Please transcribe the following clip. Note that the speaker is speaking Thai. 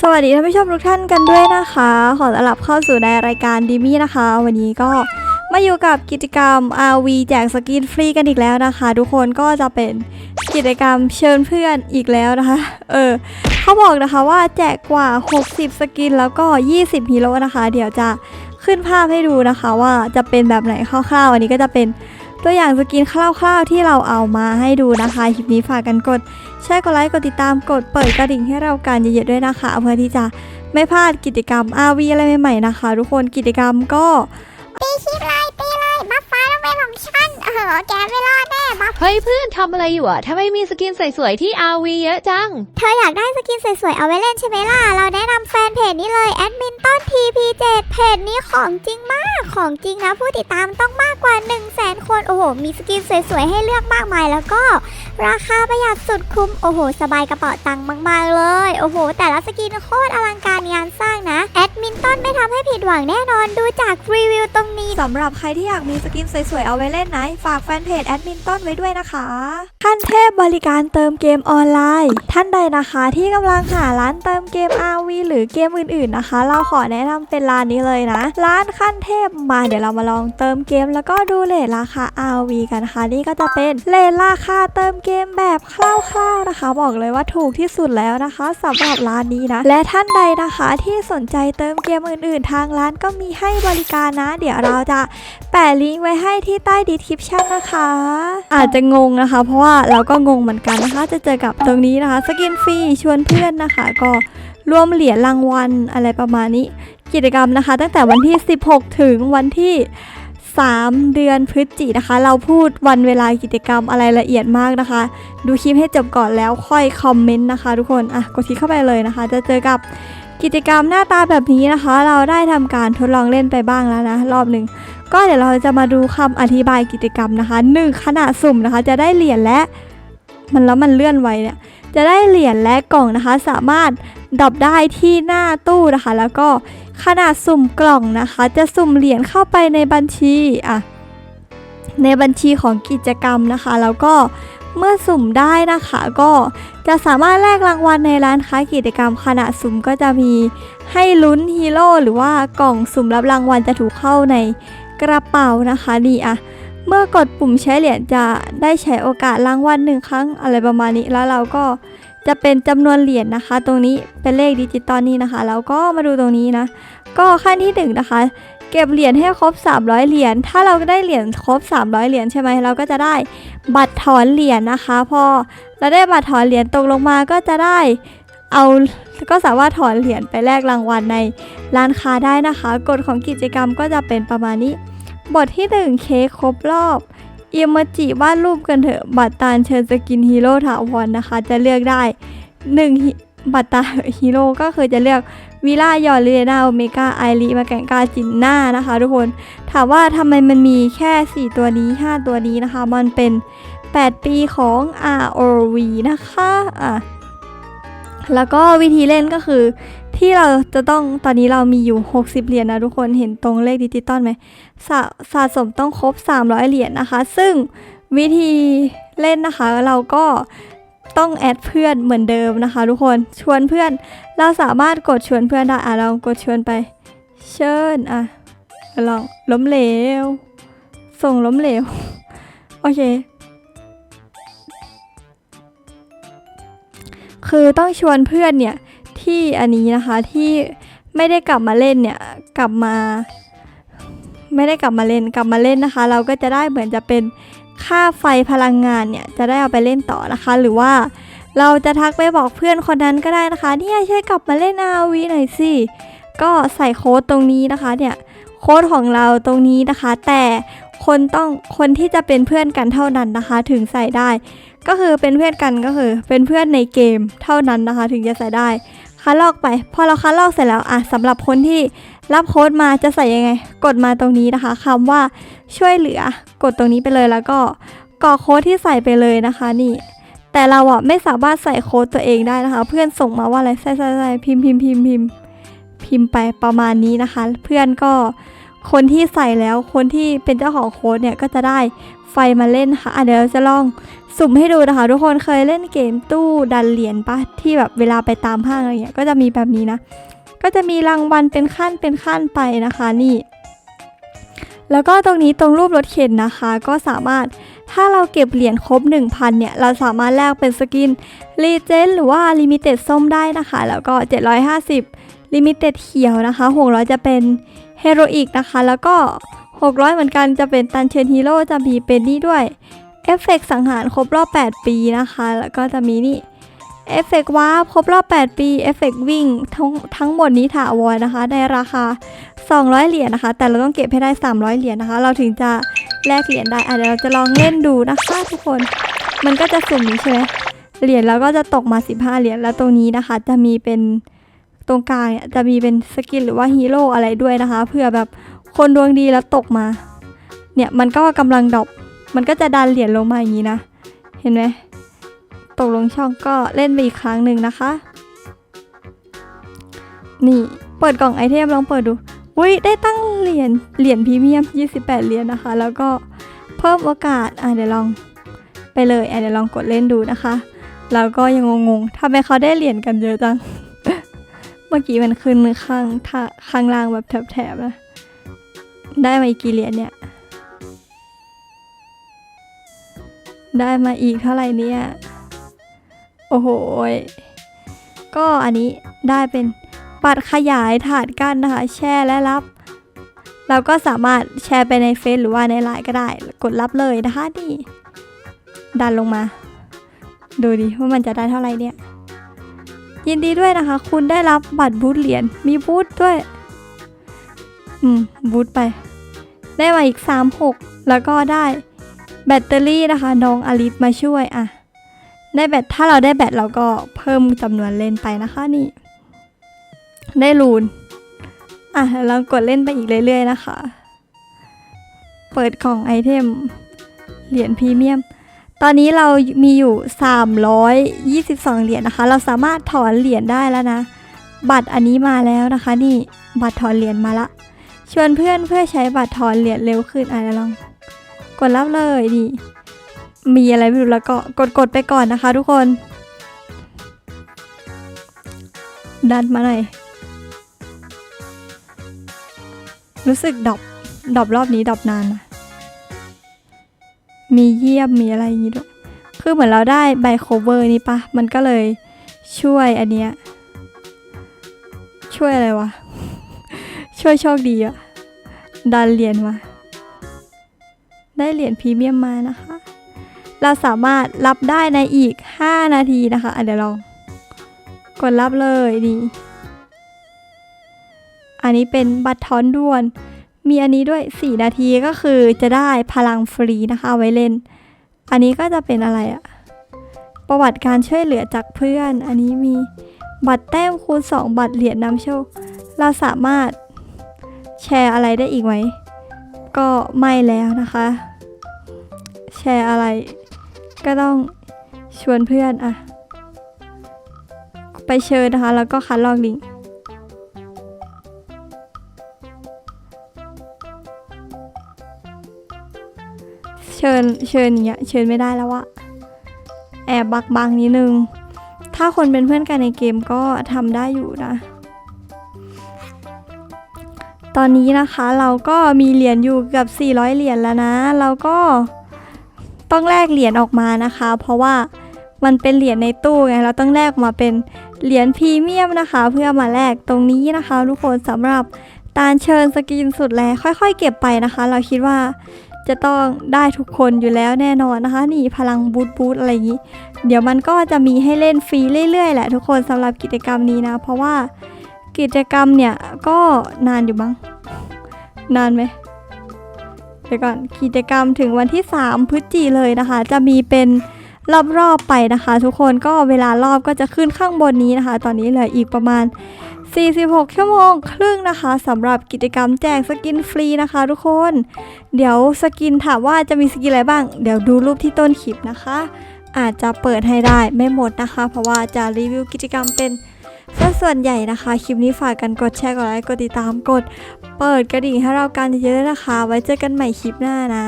สวัสดีท่านผู้ชมทุกท่านกันด้วยนะคะ ขอต้อนรับเข้าสู่ในรายการดิมี่นะคะ วันนี้ก็มาอยู่กับกิจกรรม RV แจกสกินฟรีกันอีกแล้วนะคะ ทุกคนก็จะเป็นกิจกรรมเชิญเพื่อนอีกแล้วนะคะ เออเขาบอกนะคะว่าแจกกว่า 60 สกินแล้วก็ 20ฮีโร่นะคะ เดี๋ยวจะขึ้นภาพให้ดูนะคะว่าจะเป็นแบบไหนคร่าวๆ อันนี้ก็จะเป็น ตัวอย่างสกินคร่าวๆที่เราเอามาให้ดูนะคะคลิปนี้ฝากกันกดแชร์กดไลค์กดติดตามกดเปิดกระดิ่งให้เรากันเยอะๆด้วยนะคะเพื่อที่จะไม่พลาดกิจกรรม RV อะไรใหม่ๆนะคะ ทุกคนกิจกรรมก็ตีคลิปเลยตีเลยบัฟฟ้าต้องเป็นของฉัน เออแกไม่รอดแน่บัฟเฮ้ยเพื่อนทำอะไรอยู่อะทำไมมีสกินสวยๆที่ RV เยอะจัง เธออยากได้สกินสวยๆเอาไว้เล่นใช่ไหมล่ะ เราแนะนำแฟนเพจนี้เลยแอดมินต้น TP7 เพจนี้ของจริงมากของจริงนะผู้ติดตามต้องมากกว่า 1 0 0 0 0แสนคน โอ้โห มีสกินสวยๆให้เลือกมากมายแล้วก็ ราคาประหยัดสุดคุ้ม โอ้โห สบายกระเป๋าตังค์มากๆเลย โอ้โห แต่ละสกินโคตรอลังการงานสร้างนะ แอดมินต้นไม่ทำให้ผิดหวังแน่นอนดูจากรีวิวตรงนี้สำหรับใครที่อยากมีสกินสวยๆ เอาไว้เล่นนะฝากแฟนเพจแอดมินต้นไว้ด้วยนะคะขั้นเทพบริการเติมเกมออนไลน์ ท่านใดนะคะที่กำลังหาร้านเติมเกม RV หรือเกมอื่นๆนะคะ เราขอแนะนำเป็นร้านนี้เลยนะ ร้านขั้นเทพมาเดี๋ยวเรามาลองเติมเกม แล้วก็ดูเลทราคา RV กันนะคะนี่ก็จะเป็นเลทราคาเติมเกกมแบบคร่าวๆนะคะ บอกเลยว่าถูกที่สุดแล้วนะคะสำหรับร้านนี้นะ และท่านใดนะคะที่สนใจเติมเกมอื่นๆ ทางร้านก็มีให้บริการนะ เดี๋ยวเราจะแปะลิงก์ไว้ให้ที่ใต้ดีคริปชั่นนะคะ อาจจะงงนะคะ เพราะว่าเราก็งงเหมือนกันนะคะ จะเจอกับตรงนี้นะคะ สกินฟรีชวนเพื่อนนะคะ ก็รวมเหรียญรางวัลอะไรประมาณนี้ กิจกรรมนะคะ ตั้งแต่วันที่ 16 ถึงวันที่ 3 เดือนพฤศจินะคะ เราพูดวันเวลากิจกรรมอะไรละเอียดมากนะคะ ดูคลิปให้จบก่อนแล้วค่อยคอมเมนต์นะคะ ทุกคนอะกดคลิกเข้าไปเลยนะคะ จะเจอกับกิจกรรมหน้าตาแบบนี้นะคะ เราได้ทำการทดลองเล่นไปบ้างแล้วนะ รอบหนึ่งก็เดี๋ยวเราจะมาดูคำอธิบายกิจกรรมนะคะหนึ่งขณะสุ่มนะคะ จะได้เหรียญและมันแล้วมันเลื่อนไวเนี่ยจะได้เหรียญและกล่องนะคะ สามารถดรอปได้ที่หน้าตู้นะคะ แล้วก็ ขนาดสุ่มกล่องนะคะ จะสุ่มเหรียญเข้าไปในบัญชีอะในบัญชีของกิจกรรมนะคะ แล้วก็เมื่อสุ่มได้นะคะ ก็จะสามารถแลกรางวัลในร้านค้ากิจกรรมขณะสุ่มก็จะมีให้ลุ้นฮีโร่หรือว่ากล่องสุ่มรับรางวัลจะถูกเข้าในกระเป๋านะคะนี่อะเมื่อกดปุ่มใช้เหรียญจะได้ใช้โอกาสรางวัลหนึ่งครั้งอะไรประมาณนี้แล้วเราก็ จะเป็นจำนวนเหรียญนะคะ ตรงนี้เป็นเลขดิจิตอลนี่นะคะ แล้วก็มาดูตรงนี้นะ ก็ขั้นที่หนึ่งนะคะ เก็บเหรียญให้ครบ 300 เหรียญ ถ้าเราได้เหรียญครบ 300 เหรียญใช่ไหมเราก็จะได้บัตรถอนเหรียญนะคะ พอเราได้บัตรถอนเหรียญตกลงมาก็จะได้เอาก็สามารถถอนเหรียญไปแลกรางวัลในร้านค้าได้นะคะ กฎของกิจกรรมก็จะเป็นประมาณนี้ บทที่ 1 เค้กครบรอบ อิมจิวาดรูปกันเถอะ บัตรตาลเชิญสกินฮีโร่ถาวรนะคะ จะเลือกได้1บัตรตาฮีโร่ก็คือจะเลือกวิล่ายอร์เรนาโอเมกาไอรีมาแกงกาจินหน้านะคะทุกคน ถามว่าทำไมมันมีแค่ 4 ตัวนี้ 5 ตัวนี้นะคะ มันเป็น 8 ปีของ ROV นะคะ อะ แล้วก็วิธีเล่นก็คือ ที่เราจะต้องตอนนี้เรามีอยู่ 60 เหรียญนะทุกคนเห็นตรงเลขดิจิตอลไหมสะสะสมต้องครบ 300 เหรียญนะคะ ซึ่งวิธีเล่นนะคะเราก็ต้องแอดเพื่อนเหมือนเดิมนะคะ ทุกคนชวนเพื่อนเราสามารถกดชวนเพื่อนได้อะลองกดชวนไปเชิญอะลองล้มเหลว ส่งล้มเหลว โอเค คือต้องชวนเพื่อนเนี่ย ที่อันนี้นะคะที่ไม่ได้กลับมาเล่นเนี่ยกลับมา ไม่ได้กลับมาเล่นกลับมาเล่นนะคะ เราก็จะได้เหมือนจะเป็นค่าไฟพลังงานเนี่ยจะได้เอาไปเล่นต่อนะคะ หรือว่าเราจะทักไปบอกเพื่อนคนนั้นก็ได้นะคะเนี่ยช่วยกลับมาเล่นอาวีหน่อยสิก็ใส่โค้ดตรงนี้นะคะเนี่ยโค้ดของเราตรงนี้นะคะ แต่คนต้องคนที่จะเป็นเพื่อนกันเท่านั้นนะคะ ถึงใส่ได้ ก็คือเป็นเพื่อนกันก็คือ เป็นเพื่อนในเกมเท่านั้นนะคะ ถึงจะใส่ได้ คัดลอกไป พอเราคัดลอกเสร็จแล้วอะสำหรับคนที่รับโค้ดมาจะใส่ยังไง กดมาตรงนี้นะคะคำว่าช่วยเหลือกดตรงนี้ไปเลยแล้วก็กรอกโค้ดที่ใส่ไปเลยนะคะนี่ แต่เราอะไม่สามารถใส่โค้ดตัวเองได้นะคะ เพื่อนส่งมาว่าอะไรใส่ใส่ใส่พิมพ์พิมพ์พิมพ์พิมพ์พิมพ์ไปประมาณนี้นะคะ เพื่อนก็ คนที่ใส่แล้วคนที่เป็นเจ้าของโค้ดเนี่ยก็จะได้ไฟมาเล่นค่ะะเดี๋ยวเราจะลองสุ่มให้ดูนะคะ ทุกคนเคยเล่นเกมตู้ดันเหรียญปะที่แบบเวลาไปตามห้างอะไรเงี้ยก็จะมีแบบนี้นะ ก็จะมีรางวัลเป็นขั้นเป็นขั้นไปนะคะนี่ แล้วก็ตรงนี้ตรงรูปรถเข็นนะคะ ก็สามารถถ้าเราเก็บเหรียญครบ 1,000 เนี่ย เราสามารถแลกเป็นสกินรีเจนหรือว่าลิมิเต็ดส้มได้นะคะ แล้วก็ 750 ลิมิเต็ดเขียวนะคะ 600 จะเป็นเฮโรอีกนะคะ แล้วก็ 600 เหมือนกันจะเป็นตันเชนฮีโร่จะมีเป็นนี่ด้วยเอฟเฟกต์สังหารครบรอบ 8 ปีนะคะ แล้วก็จะมีนี่เอฟเฟกต์วาร์ครบรอบ 8 ปีเอฟเฟกต์วิ่งทั้งทั้งหมดนี้ถาวรนะคะ ในราคา 200 เหรียญนะคะ แต่เราต้องเก็บให้ได้ 300 เหรียญนะคะ เราถึงจะแลกเหรียญได้อะเดี๋ยวเราจะลองเล่นดูนะคะทุกคน มันก็จะสุ่มนี้ใช่ไหมเหรียญแล้วก็จะตกมา 15 เหรียญแล้วตรงนี้นะคะ จะมีเป็น ตรงกลางเนี่ยจะมีเป็นสกินหรือว่าฮีโร่อะไรด้วยนะคะเพื่อแบบคนดวงดีแล้วตกมา เนี่ยมันก็กำลังดรอปมันก็จะดันเหรียญลงมาอย่างนี้นะ เห็นไหมตกลงช่องก็เล่นไปอีกครั้งหนึ่งนะคะ นี่เปิดกล่องไอเทมลองเปิดดูอุ้ยได้ตั้งเหรียญเหรียญพรีเมียม 28 เหรียญนะคะ แล้วก็เพิ่มโอกาสอะเดี๋ยวลองไปเลยอะเดี๋ยวลองกดเล่นดูนะคะ แล้วก็ยังงงๆทำไมเขาได้เหรียญกันเยอะจัง เมื่อกี้มันขึ้นข้างท่าข้างล่างแบบแถบๆนะ ได้มาอีกกี่เหรียญเนี่ย ได้มาอีกเท่าไหร่เนี่ย โอ้โห ก็อันนี้ได้เป็นบัตรขยายถาดกั้นนะคะ แชร์และรับ เราก็สามารถแชร์ไปในเฟซหรือว่าในไลน์ก็ได้ กดรับเลยนะคะนี่ ดันลงมา ดูดิว่ามันจะได้เท่าไหร่เนี่ย ยินดีด้วยนะคะ คุณได้รับบัตรบูธเหรียญมีบูธด้วย อืม บูธไป ได้มาอีก 36 แล้วก็ได้ แบตเตอรี่นะคะ น้องอลิสมาช่วยอะ ได้แบตถ้าเราได้แบตเราก็เพิ่มจำนวนเล่นไปนะคะนี่ ได้รูน อะเรากดเล่นไปอีกเรื่อยๆนะคะ เปิดกล่องไอเทม เหรียญพรีเมียม ตอนนี้เรามีอยู่ 322 เหรียญนะคะ เราสามารถถอนเหรียญได้แล้วนะ บัตรอันนี้มาแล้วนะคะ นี่บัตรถอนเหรียญมาละ ชวนเพื่อนเพื่อใช้บัตรถอนเหรียญเร็วขึ้นอะเดี๋ยวลอง กดรับเลยดีมีอะไรไม่รู้แล้วก็กดกดไปก่อนนะคะ ทุกคน ดันมาหน่อยรู้สึกดอปดอปรอบนี้ดอปนานนะ มีเยี่ยมมีอะไรอย่างงี้ด้วย คือเหมือนเราได้ใบโคเวอร์นี่ปะมันก็เลยช่วยอันเนี้ยช่วยอะไรวะ ช่วยโชคดีอะดันเหรียญมาได้เหรียญพรีเมียมมานะคะ เราสามารถรับได้ในอีก 5 นาทีนะคะะเดี๋ยวลอง กดรับเลยดีอันนี้เป็นบัตรทอนด่วน มีอันนี้ด้วย 4 นาทีก็คือจะได้พลังฟรีนะคะ ไว้เล่น อันนี้ก็จะเป็นอะไรอะประวัติการช่วยเหลือจากเพื่อน อันนี้มีบัตรแต้มคูณ 2 บัตรเหรียญนำโชค เราสามารถแชร์อะไรได้อีกไหม ก็ไม่แล้วนะคะ แชร์อะไร ก็ต้องชวนเพื่อนอะไปเชิญนะคะ แล้วก็คัดลอกลิงก์ เชิญเชิญอย่างเงี้ยเชิญไม่ได้แล้วอะแอบบักบังนิดนึง ถ้าคนเป็นเพื่อนกันในเกมก็ทำได้อยู่นะ ตอนนี้นะคะเราก็มีเหรียญอยู่เกับ 400 เหรียญแล้วนะ เราก็ต้องแลกเหรียญออกมานะคะ เพราะว่ามันเป็นเหรียญในตู้ไงเราต้องแลกมาเป็นเหรียญพรีเมียมนะคะ เพื่อมาแลกตรงนี้นะคะ ทุกคนสำหรับตาลเชิญสกินสุดแรงค่อย ๆ เก็บไปนะคะ เราคิดว่า จะต้องได้ทุกคนอยู่แล้วแน่นอนนะคะ นี่พลังบูทบูทอะไรอย่างนี้ เดี๋ยวมันก็จะมีให้เล่นฟรีเรื่อยๆแหละทุกคนสำหรับกิจกรรมนี้นะ เพราะว่ากิจกรรมเนี่ยก็นานอยู่บ้างนานไหมเดี๋ยวก่อนกิจกรรมถึงวันที่ 3 พฤศจิเลยนะคะ จะมีเป็นรอบๆไปนะคะ ทุกคนก็เวลารอบก็จะขึ้นข้างบนนี้นะคะ ตอนนี้เหลืออีกประมาณ 46 ชั่วโมงครึ่งนะคะสำหรับกิจกรรมแจกสกินฟรีนะคะทุกคน เดี๋ยวสกินถามว่าจะมีสกินอะไรบ้าง เดี๋ยวดูรูปที่ต้นคลิปนะคะ อาจจะเปิดให้ได้ไม่หมดนะคะ เพราะว่าจะรีวิวกิจกรรมเป็นซะส่วนใหญ่นะคะ คลิปนี้ฝากกันกดแชร์กดไลค์กดติดตามกด เปิดกระดิ่งให้เรากันเยอะๆนะคะ ไว้เจอกันใหม่คลิปหน้านะ